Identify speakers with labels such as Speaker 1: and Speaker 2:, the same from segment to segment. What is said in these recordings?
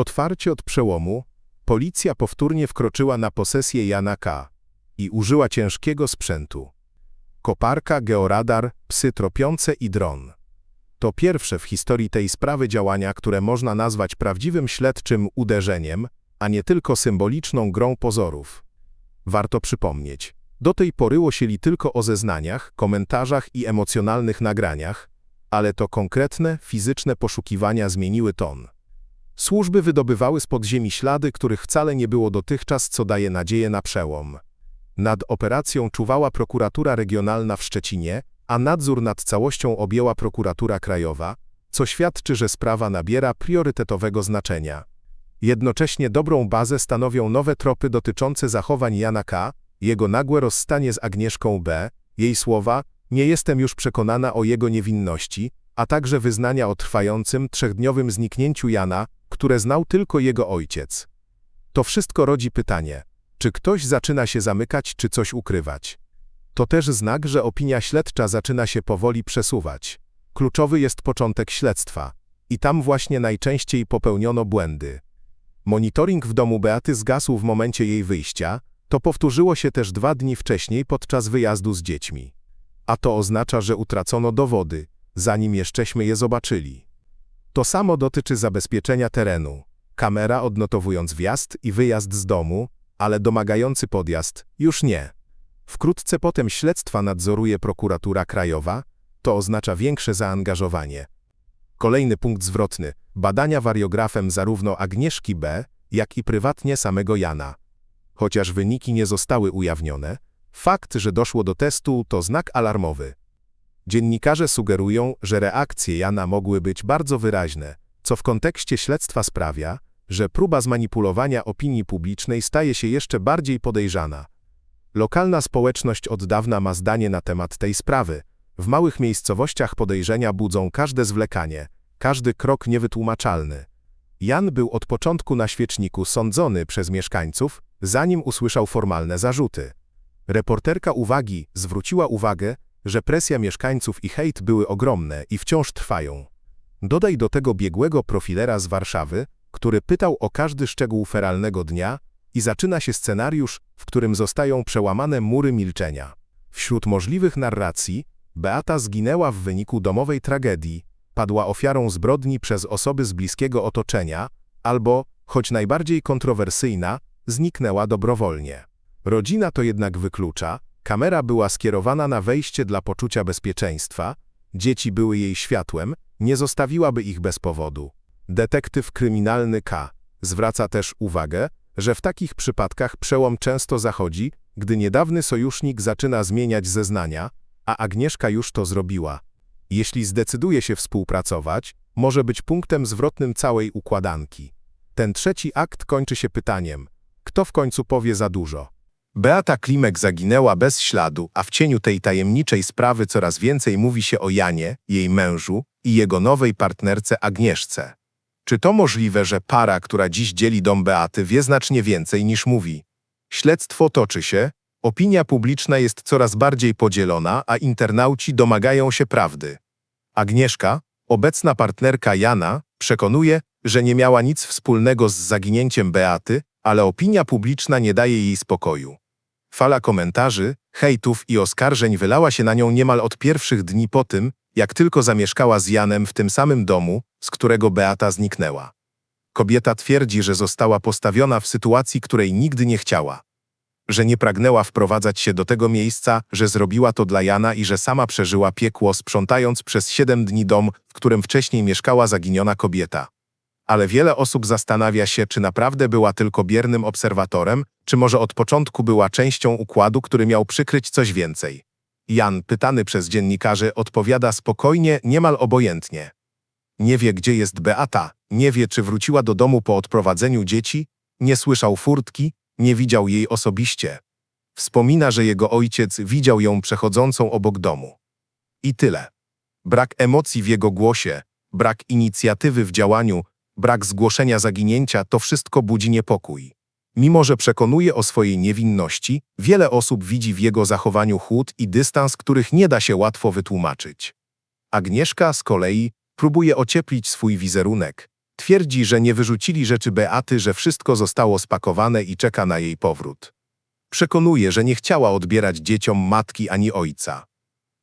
Speaker 1: Otwarcie od przełomu, policja powtórnie wkroczyła na posesję Jana K. i użyła ciężkiego sprzętu. Koparka, georadar, psy tropiące i dron. To pierwsze w historii tej sprawy działania, które można nazwać prawdziwym śledczym uderzeniem, a nie tylko symboliczną grą pozorów. Warto przypomnieć, do tej pory łosieli tylko o zeznaniach, komentarzach i emocjonalnych nagraniach, ale to konkretne, fizyczne poszukiwania zmieniły ton. Służby wydobywały z podziemi ślady, których wcale nie było dotychczas, co daje nadzieję na przełom. Nad operacją czuwała prokuratura regionalna w Szczecinie, a nadzór nad całością objęła prokuratura krajowa, co świadczy, że sprawa nabiera priorytetowego znaczenia. Jednocześnie dobrą bazę stanowią nowe tropy dotyczące zachowań Jana K., jego nagłe rozstanie z Agnieszką B., jej słowa, nie jestem już przekonana o jego niewinności, a także wyznania o trwającym, trzechdniowym zniknięciu Jana, które znał tylko jego ojciec. To wszystko rodzi pytanie, czy ktoś zaczyna się zamykać, czy coś ukrywać. To też znak, że opinia śledcza zaczyna się powoli przesuwać. Kluczowy jest początek śledztwa. I tam właśnie najczęściej popełniono błędy. Monitoring w domu Beaty zgasł w momencie jej wyjścia, to powtórzyło się też dwa dni wcześniej podczas wyjazdu z dziećmi. A to oznacza, że utracono dowody, zanim jeszcześmy je zobaczyli. To samo dotyczy zabezpieczenia terenu. Kamera odnotowując wjazd i wyjazd z domu, ale domagający podjazd już nie. Wkrótce potem śledztwa nadzoruje prokuratura krajowa, to oznacza większe zaangażowanie. Kolejny punkt zwrotny badania wariografem zarówno Agnieszki B., jak i prywatnie samego Jana. Chociaż wyniki nie zostały ujawnione, fakt, że doszło do testu, to znak alarmowy. Dziennikarze sugerują, że reakcje Jana mogły być bardzo wyraźne, co w kontekście śledztwa sprawia, że próba zmanipulowania opinii publicznej staje się jeszcze bardziej podejrzana. Lokalna społeczność od dawna ma zdanie na temat tej sprawy. W małych miejscowościach podejrzenia budzą każde zwlekanie, każdy krok niewytłumaczalny. Jan był od początku na świeczniku sądzony przez mieszkańców, zanim usłyszał formalne zarzuty. Reporterka uwagi zwróciła uwagę, że presja mieszkańców i hejt były ogromne i wciąż trwają. Dodaj do tego biegłego profilera z Warszawy, który pytał o każdy szczegół feralnego dnia i zaczyna się scenariusz, w którym zostają przełamane mury milczenia. Wśród możliwych narracji, Beata zginęła w wyniku domowej tragedii, padła ofiarą zbrodni przez osoby z bliskiego otoczenia, albo, choć najbardziej kontrowersyjna, zniknęła dobrowolnie. Rodzina to jednak wyklucza, kamera była skierowana na wejście dla poczucia bezpieczeństwa, dzieci były jej światłem, nie zostawiłaby ich bez powodu. Detektyw kryminalny K. zwraca też uwagę, że w takich przypadkach przełom często zachodzi, gdy niedawny sojusznik zaczyna zmieniać zeznania, a Agnieszka już to zrobiła. Jeśli zdecyduje się współpracować, może być punktem zwrotnym całej układanki. Ten trzeci akt kończy się pytaniem, kto w końcu powie za dużo? Beata Klimek zaginęła bez śladu, a w cieniu tej tajemniczej sprawy coraz więcej mówi się o Janie, jej mężu i jego nowej partnerce Agnieszce. Czy to możliwe, że para, która dziś dzieli dom Beaty, wie znacznie więcej niż mówi? Śledztwo toczy się, opinia publiczna jest coraz bardziej podzielona, a internauci domagają się prawdy. Agnieszka, obecna partnerka Jana, przekonuje, że nie miała nic wspólnego z zaginięciem Beaty, ale opinia publiczna nie daje jej spokoju. Fala komentarzy, hejtów i oskarżeń wylała się na nią niemal od pierwszych dni po tym, jak tylko zamieszkała z Janem w tym samym domu, z którego Beata zniknęła. Kobieta twierdzi, że została postawiona w sytuacji, której nigdy nie chciała. Że nie pragnęła wprowadzać się do tego miejsca, że zrobiła to dla Jana i że sama przeżyła piekło, sprzątając przez siedem dni dom, w którym wcześniej mieszkała zaginiona kobieta. Ale wiele osób zastanawia się, czy naprawdę była tylko biernym obserwatorem, czy może od początku była częścią układu, który miał przykryć coś więcej. Jan, pytany przez dziennikarzy, odpowiada spokojnie, niemal obojętnie. Nie wie, gdzie jest Beata, nie wie, czy wróciła do domu po odprowadzeniu dzieci, nie słyszał furtki, nie widział jej osobiście. Wspomina, że jego ojciec widział ją przechodzącą obok domu. I tyle. Brak emocji w jego głosie, brak inicjatywy w działaniu, brak zgłoszenia zaginięcia to wszystko budzi niepokój. Mimo, że przekonuje o swojej niewinności, wiele osób widzi w jego zachowaniu chłód i dystans, których nie da się łatwo wytłumaczyć. Agnieszka z kolei próbuje ocieplić swój wizerunek. Twierdzi, że nie wyrzucili rzeczy Beaty, że wszystko zostało spakowane i czeka na jej powrót. Przekonuje, że nie chciała odbierać dzieciom matki ani ojca.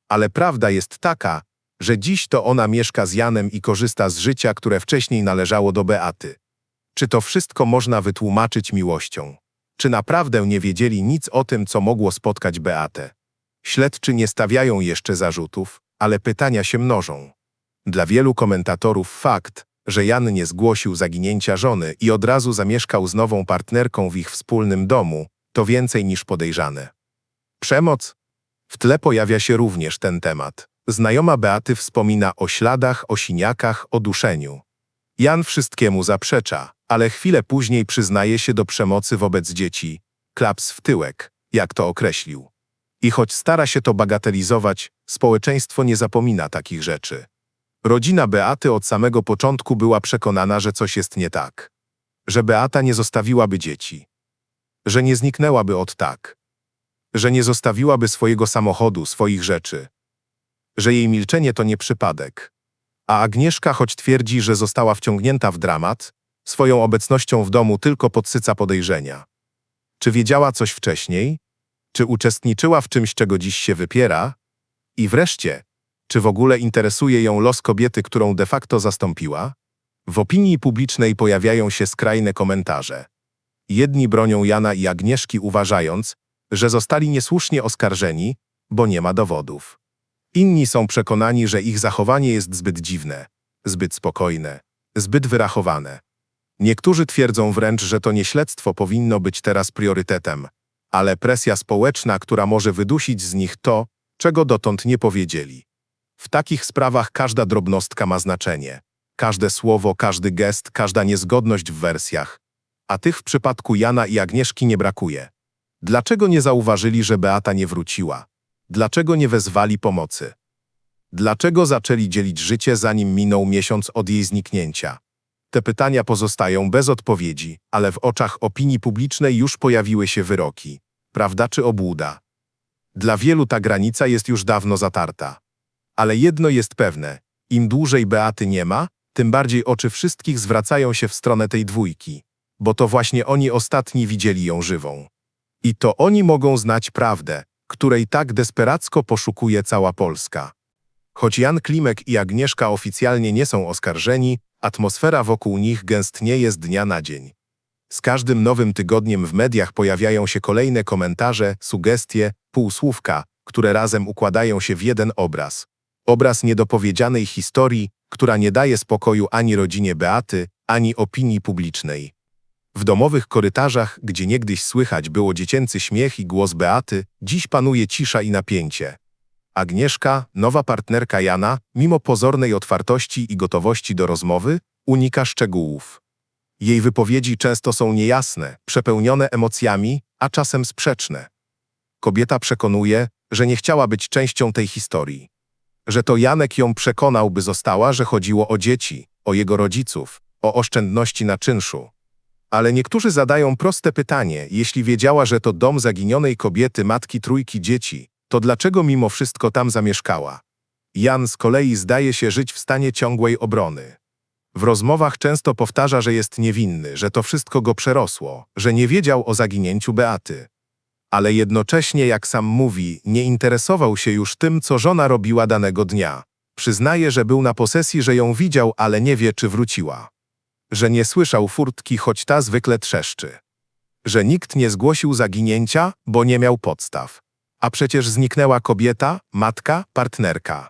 Speaker 1: Ale prawda jest taka, że dziś to ona mieszka z Janem i korzysta z życia, które wcześniej należało do Beaty. Czy to wszystko można wytłumaczyć miłością? Czy naprawdę nie wiedzieli nic o tym, co mogło spotkać Beatę? Śledczy nie stawiają jeszcze zarzutów, ale pytania się mnożą. Dla wielu komentatorów fakt, że Jan nie zgłosił zaginięcia żony i od razu zamieszkał z nową partnerką w ich wspólnym domu, to więcej niż podejrzane. Przemoc? W tle pojawia się również ten temat. Znajoma Beaty wspomina o śladach, o siniakach, o duszeniu. Jan wszystkiemu zaprzecza, ale chwilę później przyznaje się do przemocy wobec dzieci. Klaps w tyłek, jak to określił. I choć stara się to bagatelizować, społeczeństwo nie zapomina takich rzeczy. Rodzina Beaty od samego początku była przekonana, że coś jest nie tak. Że Beata nie zostawiłaby dzieci. Że nie zniknęłaby od tak. Że nie zostawiłaby swojego samochodu, swoich rzeczy. Że jej milczenie to nie przypadek. A Agnieszka, choć twierdzi, że została wciągnięta w dramat, swoją obecnością w domu tylko podsyca podejrzenia. Czy wiedziała coś wcześniej? Czy uczestniczyła w czymś, czego dziś się wypiera? I wreszcie, czy w ogóle interesuje ją los kobiety, którą de facto zastąpiła? W opinii publicznej pojawiają się skrajne komentarze. Jedni bronią Jana i Agnieszki uważając, że zostali niesłusznie oskarżeni, bo nie ma dowodów. Inni są przekonani, że ich zachowanie jest zbyt dziwne, zbyt spokojne, zbyt wyrachowane. Niektórzy twierdzą wręcz, że to nie śledztwo powinno być teraz priorytetem, ale presja społeczna, która może wydusić z nich to, czego dotąd nie powiedzieli. W takich sprawach każda drobnostka ma znaczenie. Każde słowo, każdy gest, każda niezgodność w wersjach. A tych w przypadku Jana i Agnieszki nie brakuje. Dlaczego nie zauważyli, że Beata nie wróciła? Dlaczego nie wezwali pomocy? Dlaczego zaczęli dzielić życie, zanim minął miesiąc od jej zniknięcia? Te pytania pozostają bez odpowiedzi, ale w oczach opinii publicznej już pojawiły się wyroki. Prawda czy obłuda? Dla wielu ta granica jest już dawno zatarta. Ale jedno jest pewne, im dłużej Beaty nie ma, tym bardziej oczy wszystkich zwracają się w stronę tej dwójki, bo to właśnie oni ostatni widzieli ją żywą. I to oni mogą znać prawdę, której tak desperacko poszukuje cała Polska. Choć Jan Klimek i Agnieszka oficjalnie nie są oskarżeni, atmosfera wokół nich gęstnieje z dnia na dzień. Z każdym nowym tygodniem w mediach pojawiają się kolejne komentarze, sugestie, półsłówka, które razem układają się w jeden obraz. Obraz niedopowiedzianej historii, która nie daje spokoju ani rodzinie Beaty, ani opinii publicznej. W domowych korytarzach, gdzie niegdyś słychać było dziecięcy śmiech i głos Beaty, dziś panuje cisza i napięcie. Agnieszka, nowa partnerka Jana, mimo pozornej otwartości i gotowości do rozmowy, unika szczegółów. Jej wypowiedzi często są niejasne, przepełnione emocjami, a czasem sprzeczne. Kobieta przekonuje, że nie chciała być częścią tej historii. Że to Janek ją przekonał, by została, że chodziło o dzieci, o jego rodziców, o oszczędności na czynszu. Ale niektórzy zadają proste pytanie, jeśli wiedziała, że to dom zaginionej kobiety, matki trójki dzieci, to dlaczego mimo wszystko tam zamieszkała? Jan z kolei zdaje się żyć w stanie ciągłej obrony. W rozmowach często powtarza, że jest niewinny, że to wszystko go przerosło, że nie wiedział o zaginięciu Beaty. Ale jednocześnie, jak sam mówi, nie interesował się już tym, co żona robiła danego dnia. Przyznaje, że był na posesji, że ją widział, ale nie wie, czy wróciła. Że nie słyszał furtki, choć ta zwykle trzeszczy. Że nikt nie zgłosił zaginięcia, bo nie miał podstaw. A przecież zniknęła kobieta, matka, partnerka.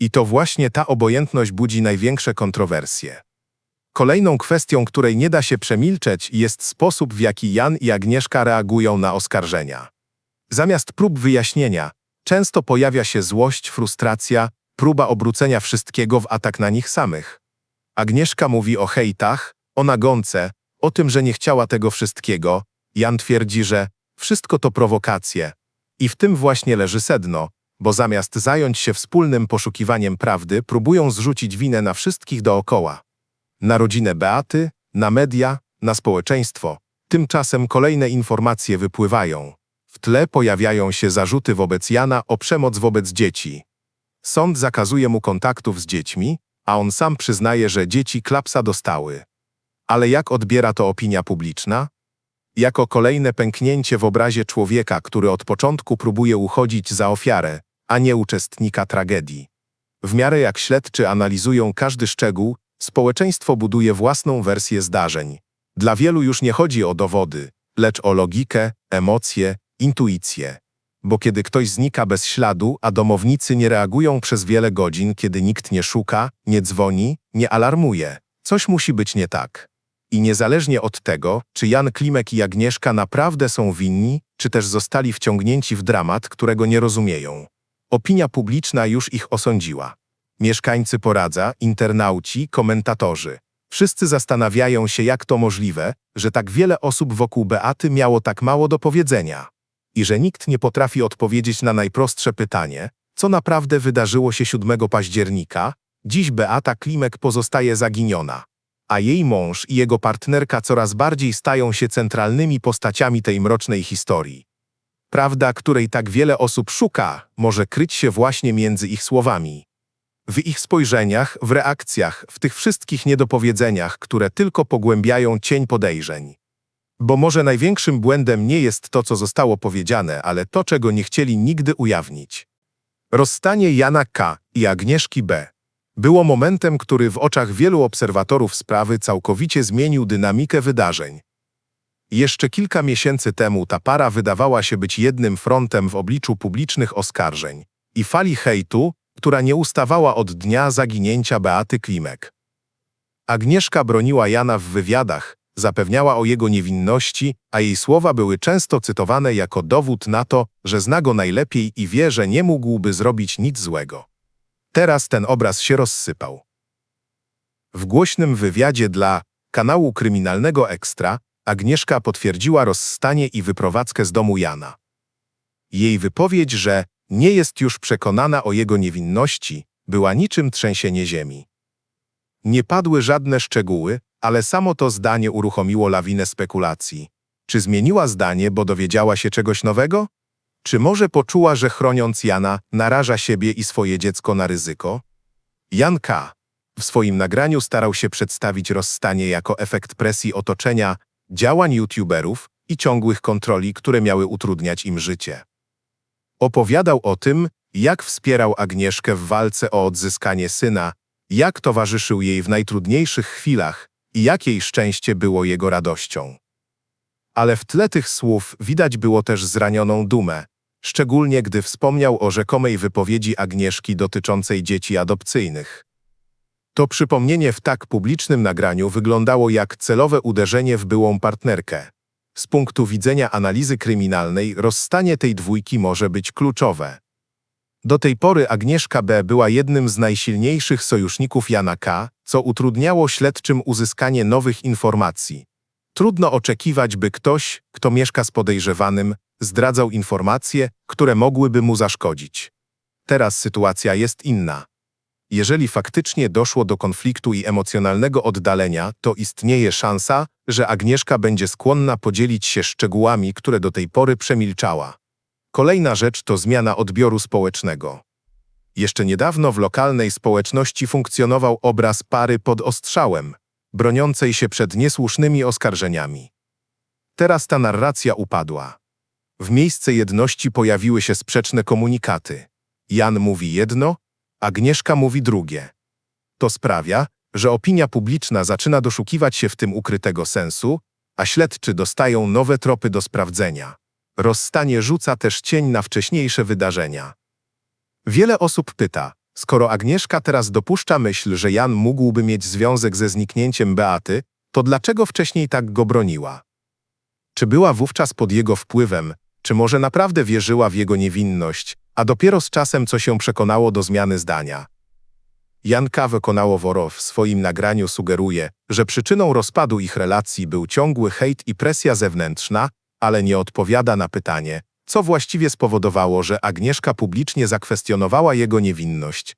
Speaker 1: I to właśnie ta obojętność budzi największe kontrowersje. Kolejną kwestią, której nie da się przemilczeć, jest sposób, w jaki Jan i Agnieszka reagują na oskarżenia. Zamiast prób wyjaśnienia, często pojawia się złość, frustracja, próba obrócenia wszystkiego w atak na nich samych. Agnieszka mówi o hejtach, o nagonce, o tym, że nie chciała tego wszystkiego. Jan twierdzi, że wszystko to prowokacje. I w tym właśnie leży sedno, bo zamiast zająć się wspólnym poszukiwaniem prawdy, próbują zrzucić winę na wszystkich dookoła. Na rodzinę Beaty, na media, na społeczeństwo. Tymczasem kolejne informacje wypływają. W tle pojawiają się zarzuty wobec Jana o przemoc wobec dzieci. Sąd zakazuje mu kontaktów z dziećmi, a on sam przyznaje, że dzieci klapsa dostały. Ale jak odbiera to opinia publiczna? Jako kolejne pęknięcie w obrazie człowieka, który od początku próbuje uchodzić za ofiarę, a nie uczestnika tragedii. W miarę jak śledczy analizują każdy szczegół, społeczeństwo buduje własną wersję zdarzeń. Dla wielu już nie chodzi o dowody, lecz o logikę, emocje, intuicję. Bo kiedy ktoś znika bez śladu, a domownicy nie reagują przez wiele godzin, kiedy nikt nie szuka, nie dzwoni, nie alarmuje, coś musi być nie tak. I niezależnie od tego, czy Jan Klimek i Agnieszka naprawdę są winni, czy też zostali wciągnięci w dramat, którego nie rozumieją. Opinia publiczna już ich osądziła. Mieszkańcy poradza, internauci, komentatorzy. Wszyscy zastanawiają się, jak to możliwe, że tak wiele osób wokół Beaty miało tak mało do powiedzenia. I że nikt nie potrafi odpowiedzieć na najprostsze pytanie, co naprawdę wydarzyło się 7 października, dziś Beata Klimek pozostaje zaginiona, a jej mąż i jego partnerka coraz bardziej stają się centralnymi postaciami tej mrocznej historii. Prawda, której tak wiele osób szuka, może kryć się właśnie między ich słowami. W ich spojrzeniach, w reakcjach, w tych wszystkich niedopowiedzeniach, które tylko pogłębiają cień podejrzeń. Bo może największym błędem nie jest to, co zostało powiedziane, ale to, czego nie chcieli nigdy ujawnić. Rozstanie Jana K. i Agnieszki B. było momentem, który w oczach wielu obserwatorów sprawy całkowicie zmienił dynamikę wydarzeń. Jeszcze kilka miesięcy temu ta para wydawała się być jednym frontem w obliczu publicznych oskarżeń i fali hejtu, która nie ustawała od dnia zaginięcia Beaty Klimek. Agnieszka broniła Jana w wywiadach, zapewniała o jego niewinności, a jej słowa były często cytowane jako dowód na to, że zna go najlepiej i wie, że nie mógłby zrobić nic złego. Teraz ten obraz się rozsypał. W głośnym wywiadzie dla kanału kryminalnego Ekstra Agnieszka potwierdziła rozstanie i wyprowadzkę z domu Jana. Jej wypowiedź, że nie jest już przekonana o jego niewinności, była niczym trzęsienie ziemi. Nie padły żadne szczegóły, ale samo to zdanie uruchomiło lawinę spekulacji. Czy zmieniła zdanie, bo dowiedziała się czegoś nowego? Czy może poczuła, że chroniąc Jana, naraża siebie i swoje dziecko na ryzyko? Jan K. w swoim nagraniu starał się przedstawić rozstanie jako efekt presji otoczenia, działań youtuberów i ciągłych kontroli, które miały utrudniać im życie. Opowiadał o tym, jak wspierał Agnieszkę w walce o odzyskanie syna, jak towarzyszył jej w najtrudniejszych chwilach i jak jej szczęście było jego radością. Ale w tle tych słów widać było też zranioną dumę, szczególnie gdy wspomniał o rzekomej wypowiedzi Agnieszki dotyczącej dzieci adopcyjnych. To przypomnienie w tak publicznym nagraniu wyglądało jak celowe uderzenie w byłą partnerkę. Z punktu widzenia analizy kryminalnej rozstanie tej dwójki może być kluczowe. Do tej pory Agnieszka B. była jednym z najsilniejszych sojuszników Jana K., co utrudniało śledczym uzyskanie nowych informacji. Trudno oczekiwać, by ktoś, kto mieszka z podejrzewanym, zdradzał informacje, które mogłyby mu zaszkodzić. Teraz sytuacja jest inna. Jeżeli faktycznie doszło do konfliktu i emocjonalnego oddalenia, to istnieje szansa, że Agnieszka będzie skłonna podzielić się szczegółami, które do tej pory przemilczała. Kolejna rzecz to zmiana odbioru społecznego. Jeszcze niedawno w lokalnej społeczności funkcjonował obraz pary pod ostrzałem, broniącej się przed niesłusznymi oskarżeniami. Teraz ta narracja upadła. W miejsce jedności pojawiły się sprzeczne komunikaty. Jan mówi jedno, Agnieszka mówi drugie. To sprawia, że opinia publiczna zaczyna doszukiwać się w tym ukrytego sensu, a śledczy dostają nowe tropy do sprawdzenia. Rozstanie rzuca też cień na wcześniejsze wydarzenia. Wiele osób pyta, skoro Agnieszka teraz dopuszcza myśl, że Jan mógłby mieć związek ze zniknięciem Beaty, to dlaczego wcześniej tak go broniła? Czy była wówczas pod jego wpływem, czy może naprawdę wierzyła w jego niewinność, a dopiero z czasem co się przekonało do zmiany zdania? Janka Wykonało-Woro w swoim nagraniu sugeruje, że przyczyną rozpadu ich relacji był ciągły hejt i presja zewnętrzna, ale nie odpowiada na pytanie, co właściwie spowodowało, że Agnieszka publicznie zakwestionowała jego niewinność.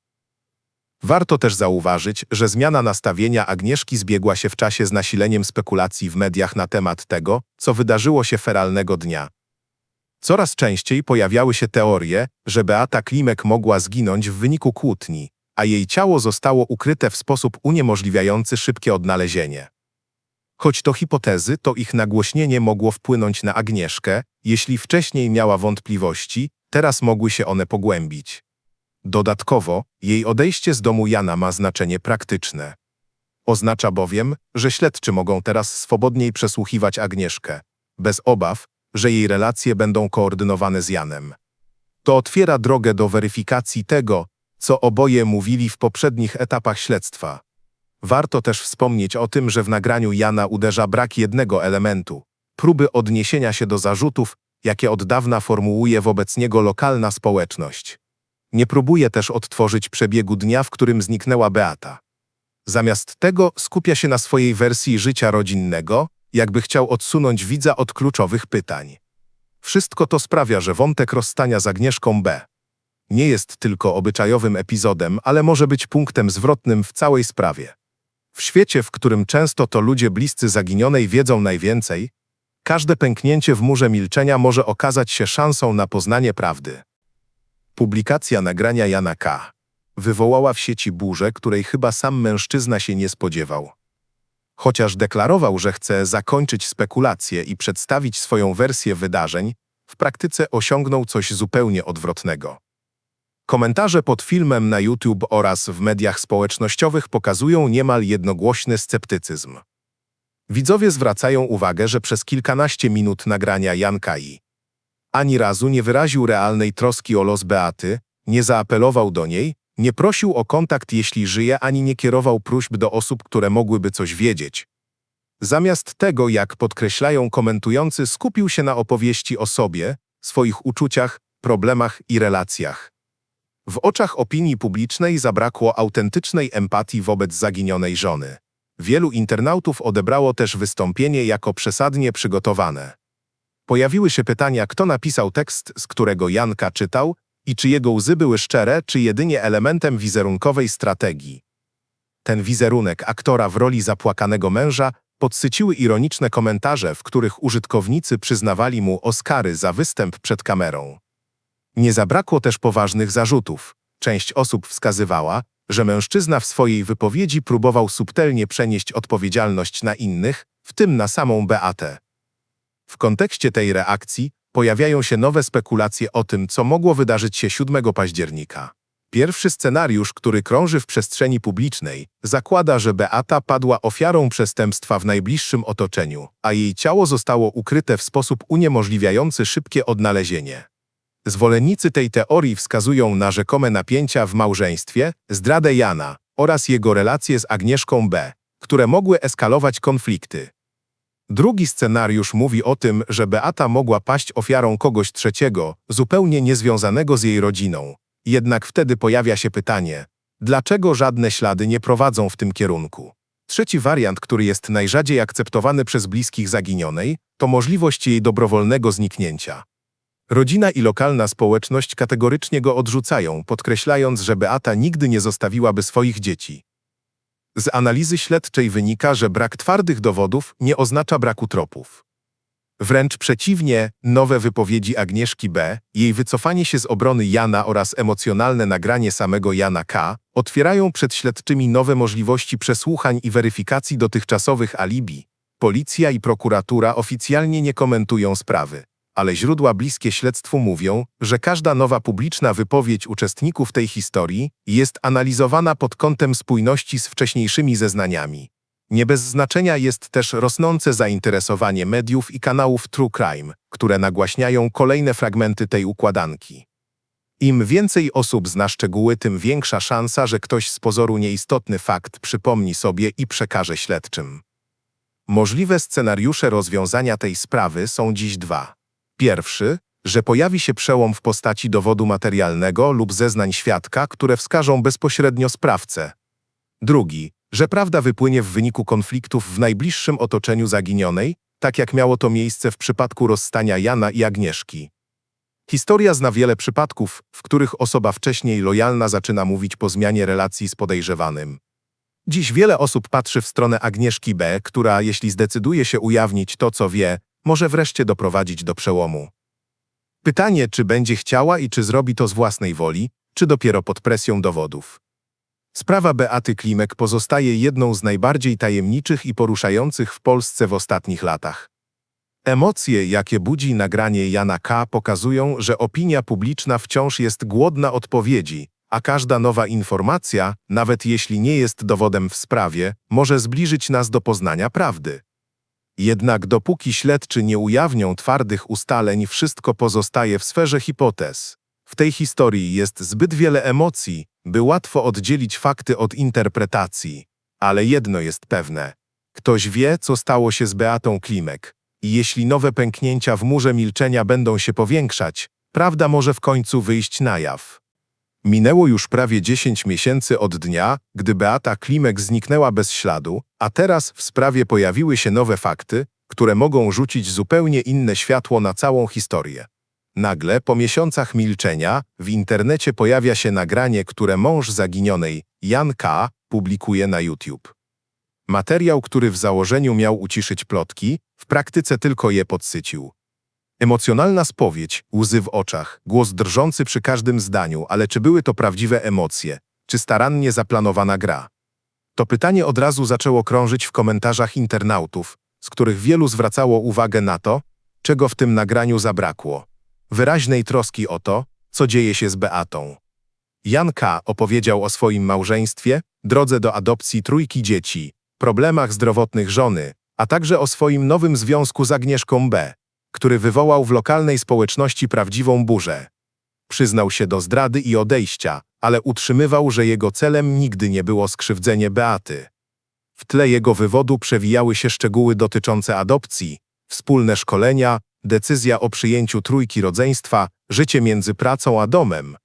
Speaker 1: Warto też zauważyć, że zmiana nastawienia Agnieszki zbiegła się w czasie z nasileniem spekulacji w mediach na temat tego, co wydarzyło się feralnego dnia. Coraz częściej pojawiały się teorie, że Beata Klimek mogła zginąć w wyniku kłótni, a jej ciało zostało ukryte w sposób uniemożliwiający szybkie odnalezienie. Choć to hipotezy, to ich nagłośnienie mogło wpłynąć na Agnieszkę, jeśli wcześniej miała wątpliwości, teraz mogły się one pogłębić. Dodatkowo, jej odejście z domu Jana ma znaczenie praktyczne. Oznacza bowiem, że śledczy mogą teraz swobodniej przesłuchiwać Agnieszkę, bez obaw, że jej relacje będą koordynowane z Janem. To otwiera drogę do weryfikacji tego, co oboje mówili w poprzednich etapach śledztwa. Warto też wspomnieć o tym, że w nagraniu Jana uderza brak jednego elementu próby odniesienia się do zarzutów, jakie od dawna formułuje wobec niego lokalna społeczność. Nie próbuje też odtworzyć przebiegu dnia, w którym zniknęła Beata. Zamiast tego skupia się na swojej wersji życia rodzinnego, jakby chciał odsunąć widza od kluczowych pytań. Wszystko to sprawia, że wątek rozstania z Agnieszką B. nie jest tylko obyczajowym epizodem, ale może być punktem zwrotnym w całej sprawie. W świecie, w którym często to ludzie bliscy zaginionej wiedzą najwięcej, każde pęknięcie w murze milczenia może okazać się szansą na poznanie prawdy. Publikacja nagrania Jana K. wywołała w sieci burzę, której chyba sam mężczyzna się nie spodziewał. Chociaż deklarował, że chce zakończyć spekulacje i przedstawić swoją wersję wydarzeń, w praktyce osiągnął coś zupełnie odwrotnego. Komentarze pod filmem na YouTube oraz w mediach społecznościowych pokazują niemal jednogłośny sceptycyzm. Widzowie zwracają uwagę, że przez kilkanaście minut nagrania Jan Kai ani razu nie wyraził realnej troski o los Beaty, nie zaapelował do niej, nie prosił o kontakt jeśli żyje, ani nie kierował próśb do osób, które mogłyby coś wiedzieć. Zamiast tego, jak podkreślają komentujący, skupił się na opowieści o sobie, swoich uczuciach, problemach i relacjach. W oczach opinii publicznej zabrakło autentycznej empatii wobec zaginionej żony. Wielu internautów odebrało też wystąpienie jako przesadnie przygotowane. Pojawiły się pytania, kto napisał tekst, z którego Janka czytał i czy jego łzy były szczere, czy jedynie elementem wizerunkowej strategii. Ten wizerunek aktora w roli zapłakanego męża podsyciły ironiczne komentarze, w których użytkownicy przyznawali mu Oscary za występ przed kamerą. Nie zabrakło też poważnych zarzutów. Część osób wskazywała, że mężczyzna w swojej wypowiedzi próbował subtelnie przenieść odpowiedzialność na innych, w tym na samą Beatę. W kontekście tej reakcji pojawiają się nowe spekulacje o tym, co mogło wydarzyć się 7 października. Pierwszy scenariusz, który krąży w przestrzeni publicznej, zakłada, że Beata padła ofiarą przestępstwa w najbliższym otoczeniu, a jej ciało zostało ukryte w sposób uniemożliwiający szybkie odnalezienie. Zwolennicy tej teorii wskazują na rzekome napięcia w małżeństwie, zdradę Jana oraz jego relacje z Agnieszką B., które mogły eskalować konflikty. Drugi scenariusz mówi o tym, że Beata mogła paść ofiarą kogoś trzeciego, zupełnie niezwiązanego z jej rodziną. Jednak wtedy pojawia się pytanie, dlaczego żadne ślady nie prowadzą w tym kierunku? Trzeci wariant, który jest najrzadziej akceptowany przez bliskich zaginionej, to możliwość jej dobrowolnego zniknięcia. Rodzina i lokalna społeczność kategorycznie go odrzucają, podkreślając, że Beata nigdy nie zostawiłaby swoich dzieci. Z analizy śledczej wynika, że brak twardych dowodów nie oznacza braku tropów. Wręcz przeciwnie, nowe wypowiedzi Agnieszki B., jej wycofanie się z obrony Jana oraz emocjonalne nagranie samego Jana K. otwierają przed śledczymi nowe możliwości przesłuchań i weryfikacji dotychczasowych alibi. Policja i prokuratura oficjalnie nie komentują sprawy ale źródła bliskie śledztwu mówią, że każda nowa publiczna wypowiedź uczestników tej historii jest analizowana pod kątem spójności z wcześniejszymi zeznaniami. Nie bez znaczenia jest też rosnące zainteresowanie mediów i kanałów True Crime, które nagłaśniają kolejne fragmenty tej układanki. Im więcej osób zna szczegóły, tym większa szansa, że ktoś z pozoru nieistotny fakt przypomni sobie i przekaże śledczym. Możliwe scenariusze rozwiązania tej sprawy są dziś dwa. Pierwszy, że pojawi się przełom w postaci dowodu materialnego lub zeznań świadka, które wskażą bezpośrednio sprawcę. Drugi, że prawda wypłynie w wyniku konfliktów w najbliższym otoczeniu zaginionej, tak jak miało to miejsce w przypadku rozstania Jana i Agnieszki. Historia zna wiele przypadków, w których osoba wcześniej lojalna zaczyna mówić po zmianie relacji z podejrzewanym. Dziś wiele osób patrzy w stronę Agnieszki B., która, jeśli zdecyduje się ujawnić to, co wie, może wreszcie doprowadzić do przełomu. Pytanie, czy będzie chciała i czy zrobi to z własnej woli, czy dopiero pod presją dowodów. Sprawa Beaty Klimek pozostaje jedną z najbardziej tajemniczych i poruszających w Polsce w ostatnich latach. Emocje, jakie budzi nagranie Jana K., pokazują, że opinia publiczna wciąż jest głodna odpowiedzi, a każda nowa informacja, nawet jeśli nie jest dowodem w sprawie, może zbliżyć nas do poznania prawdy. Jednak dopóki śledczy nie ujawnią twardych ustaleń, wszystko pozostaje w sferze hipotez. W tej historii jest zbyt wiele emocji, by łatwo oddzielić fakty od interpretacji. Ale jedno jest pewne. Ktoś wie, co stało się z Beatą Klimek. I jeśli nowe pęknięcia w murze milczenia będą się powiększać, prawda może w końcu wyjść na jaw. Minęło już prawie 10 miesięcy od dnia, gdy Beata Klimek zniknęła bez śladu, a teraz w sprawie pojawiły się nowe fakty, które mogą rzucić zupełnie inne światło na całą historię. Nagle, po miesiącach milczenia, w internecie pojawia się nagranie, które mąż zaginionej, Jan K., publikuje na YouTube. Materiał, który w założeniu miał uciszyć plotki, w praktyce tylko je podsycił. Emocjonalna spowiedź, łzy w oczach, głos drżący przy każdym zdaniu, ale czy były to prawdziwe emocje, czy starannie zaplanowana gra? To pytanie od razu zaczęło krążyć w komentarzach internautów, z których wielu zwracało uwagę na to, czego w tym nagraniu zabrakło. Wyraźnej troski o to, co dzieje się z Beatą. Jan K. opowiedział o swoim małżeństwie, drodze do adopcji trójki dzieci, problemach zdrowotnych żony, a także o swoim nowym związku z Agnieszką B., który wywołał w lokalnej społeczności prawdziwą burzę. Przyznał się do zdrady i odejścia, ale utrzymywał, że jego celem nigdy nie było skrzywdzenie Beaty. W tle jego wywodu przewijały się szczegóły dotyczące adopcji, wspólne szkolenia, decyzja o przyjęciu trójki rodzeństwa, życie między pracą a domem.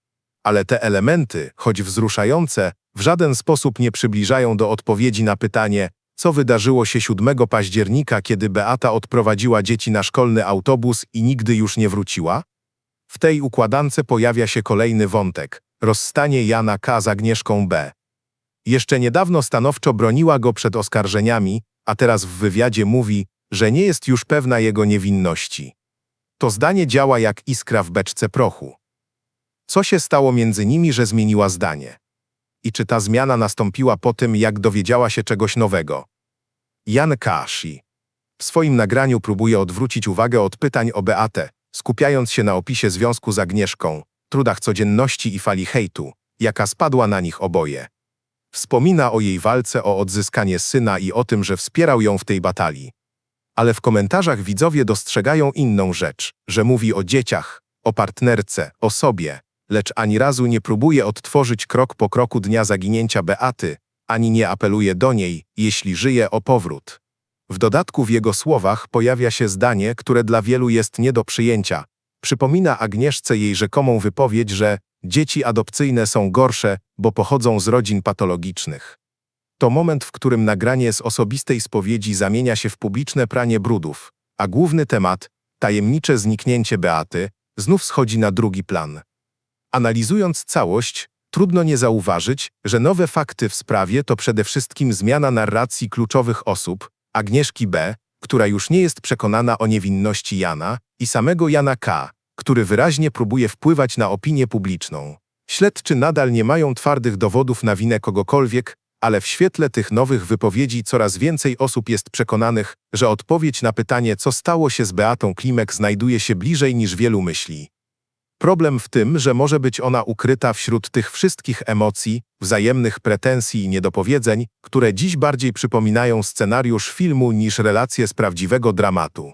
Speaker 1: Ale te elementy, choć wzruszające, w żaden sposób nie przybliżają do odpowiedzi na pytanie, co wydarzyło się 7 października, kiedy Beata odprowadziła dzieci na szkolny autobus i nigdy już nie wróciła? W tej układance pojawia się kolejny wątek rozstanie Jana K. z Agnieszką B. Jeszcze niedawno stanowczo broniła go przed oskarżeniami, a teraz w wywiadzie mówi, że nie jest już pewna jego niewinności. To zdanie działa jak iskra w beczce prochu. Co się stało między nimi, że zmieniła zdanie? I czy ta zmiana nastąpiła po tym, jak dowiedziała się czegoś nowego? Jan Kashi w swoim nagraniu próbuje odwrócić uwagę od pytań o Beatę, skupiając się na opisie związku z Agnieszką, trudach codzienności i fali hejtu, jaka spadła na nich oboje. Wspomina o jej walce o odzyskanie syna i o tym, że wspierał ją w tej batalii. Ale w komentarzach widzowie dostrzegają inną rzecz, że mówi o dzieciach, o partnerce, o sobie, lecz ani razu nie próbuje odtworzyć krok po kroku dnia zaginięcia Beaty, ani nie apeluje do niej, jeśli żyje o powrót. W dodatku w jego słowach pojawia się zdanie, które dla wielu jest nie do przyjęcia. Przypomina Agnieszce jej rzekomą wypowiedź, że dzieci adopcyjne są gorsze, bo pochodzą z rodzin patologicznych. To moment, w którym nagranie z osobistej spowiedzi zamienia się w publiczne pranie brudów, a główny temat, tajemnicze zniknięcie Beaty, znów schodzi na drugi plan. Analizując całość, trudno nie zauważyć, że nowe fakty w sprawie to przede wszystkim zmiana narracji kluczowych osób, Agnieszki B., która już nie jest przekonana o niewinności Jana, i samego Jana K., który wyraźnie próbuje wpływać na opinię publiczną. Śledczy nadal nie mają twardych dowodów na winę kogokolwiek, ale w świetle tych nowych wypowiedzi coraz więcej osób jest przekonanych, że odpowiedź na pytanie, co stało się z Beatą Klimek, znajduje się bliżej niż wielu myśli. Problem w tym, że może być ona ukryta wśród tych wszystkich emocji, wzajemnych pretensji i niedopowiedzeń, które dziś bardziej przypominają scenariusz filmu niż relacje z prawdziwego dramatu.